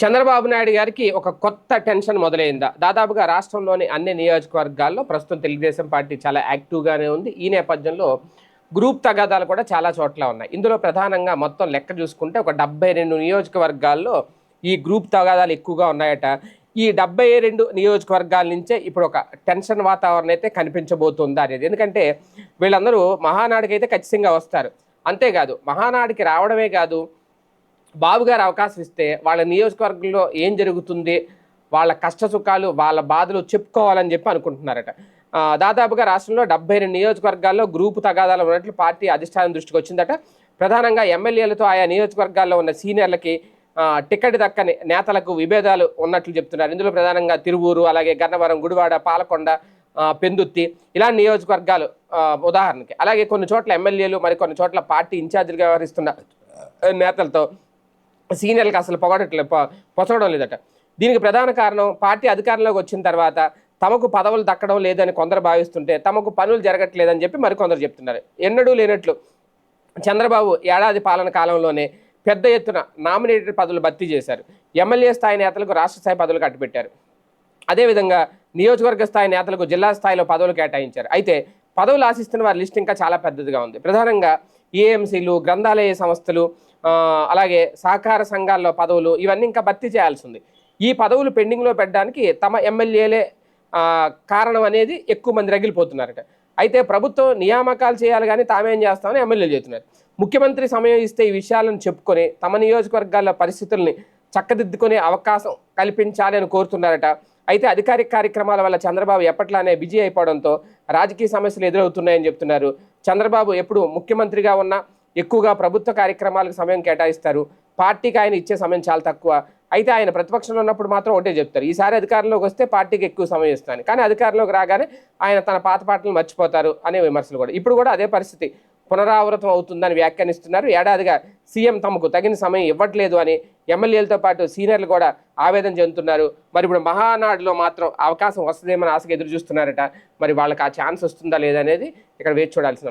చంద్రబాబు నాయుడు గారికి ఒక కొత్త టెన్షన్ మొదలైందా. దాదాపుగా రాష్ట్రంలోని అన్ని నియోజకవర్గాల్లో ప్రస్తుతం తెలుగుదేశం పార్టీ చాలా యాక్టివ్గానే ఉంది. ఈ నేపథ్యంలో గ్రూప్ తగాదాలు కూడా చాలా చోట్ల ఉన్నాయి. ఇందులో ప్రధానంగా మొత్తం లెక్క చూసుకుంటే ఒక డెబ్బై రెండు నియోజకవర్గాల్లో ఈ గ్రూప్ తగాదాలు ఎక్కువగా ఉన్నాయట. ఈ డెబ్బై రెండు నియోజకవర్గాల నుంచే ఇప్పుడు ఒక టెన్షన్ వాతావరణం అయితే కనిపించబోతుందా అనేది. ఎందుకంటే వీళ్ళందరూ మహానాడుకి అయితే ఖచ్చితంగా వస్తారు. అంతేకాదు మహానాడికి రావడమే కాదు బాబు గారు అవకాశం ఇస్తే వాళ్ళ నియోజకవర్గంలో ఏం జరుగుతుంది? వాళ్ళ కష్ట సుఖాలు వాళ్ళ బాధలు చెప్పుకోవాలని చెప్పి అనుకుంటున్నారట. దాదాపుగా రాష్ట్రంలో డెబ్బై రెండు నియోజకవర్గాల్లో గ్రూపు తగాదాలు ఉన్నట్లు పార్టీ అధిష్టానం దృష్టికి వచ్చిందట. ప్రధానంగా ఎమ్మెల్యేలతో ఆయా నియోజకవర్గాల్లో ఉన్న సీనియర్లకి టికెట్ దక్కని నేతలకు విభేదాలు ఉన్నట్లు చెప్తున్నారు. ఇందులో ప్రధానంగా తిరువూరు అలాగే గన్నవరం గుడివాడ పాలకొండ పెందుత్తి ఇలాంటి నియోజకవర్గాలు ఉదాహరణకి. అలాగే కొన్ని చోట్ల ఎమ్మెల్యేలు మరి కొన్ని చోట్ల పార్టీ ఇన్ఛార్జీలుగా వ్యవహరిస్తున్న నేతలతో సీనియర్లకు అసలు పొగడట్లే పొసగడం లేదట. దీనికి ప్రధాన కారణం పార్టీ అధికారంలోకి వచ్చిన తర్వాత తమకు పదవులు దక్కడం లేదని కొందరు భావిస్తుంటే తమకు పనులు జరగట్లేదని చెప్పి మరికొందరు చెప్తున్నారు. ఎన్నడూ లేనట్లు చంద్రబాబు ఏడాది పాలన కాలంలోనే పెద్ద ఎత్తున నామినేటెడ్ పదవులు భర్తీ చేశారు. ఎమ్మెల్యే స్థాయి నేతలకు రాష్ట్ర స్థాయి పదవులు కట్టిపెట్టారు అదేవిధంగా నియోజకవర్గ స్థాయి నేతలకు జిల్లా స్థాయిలో పదవులు కేటాయించారు. అయితే పదవులు ఆశిస్తున్న వారి లిస్ట్ ఇంకా చాలా పెద్దదిగా ఉంది. ప్రధానంగా ఏఎంసీలు గ్రంథాలయ సంస్థలు అలాగే సహకార సంఘాల్లో పదవులు ఇవన్నీ ఇంకా భర్తీ చేయాల్సి ఉంది ఈ పదవులు పెండింగ్లో పెట్టడానికి తమ ఎమ్మెల్యేలే కారణం అనేది ఎక్కువ మంది రగిలిపోతున్నారట. అయితే ప్రభుత్వం నియామకాలు చేయాలి కానీ తామేం చేస్తామని ఎమ్మెల్యేలు చెబుతున్నారు. ముఖ్యమంత్రి సమయం ఇస్తే ఈ విషయాలను చెప్పుకొని తమ నియోజకవర్గాల పరిస్థితుల్ని చక్కదిద్దుకునే అవకాశం కల్పించాలి అని కోరుతున్నారట. అయితే అధికారిక కార్యక్రమాల వల్ల చంద్రబాబు ఎప్పట్లానే బిజీ అయిపోవడంతో రాజకీయ సమస్యలు ఎదురవుతున్నాయని చెప్తున్నారు. చంద్రబాబు ఎప్పుడు ముఖ్యమంత్రిగా ఉన్నా ఎక్కువగా ప్రభుత్వ కార్యక్రమాలకు సమయం కేటాయిస్తారు. పార్టీకి ఆయన ఇచ్చే సమయం చాలా తక్కువ. అయితే ఆయన ప్రతిపక్షంలో ఉన్నప్పుడు మాత్రం ఒకటే చెప్తారు. ఈసారి అధికారంలోకి వస్తే పార్టీకి ఎక్కువ సమయం ఇస్తాను. కానీ అధికారంలోకి రాగానే ఆయన తన పాత పాటలు మర్చిపోతారు అనే విమర్శలు కూడా. ఇప్పుడు కూడా అదే పరిస్థితి. పునరావృతం అవుతుందని వ్యాఖ్యానిస్తున్నారు. ఏడాదిగా సీఎం తమకు తగిన సమయం ఇవ్వట్లేదు అని ఎమ్మెల్యేలతో పాటు సీనియర్లు కూడా ఆవేదన చెందుతున్నారు. మరి ఇప్పుడు మహానాడులో మాత్రం అవకాశం వస్తుందేమని ఆశగా ఎదురు చూస్తున్నారట మరి వాళ్ళకి ఆ ఛాన్స్ వస్తుందా లేదా అనేది ఇక్కడ వేచి చూడాల్సిన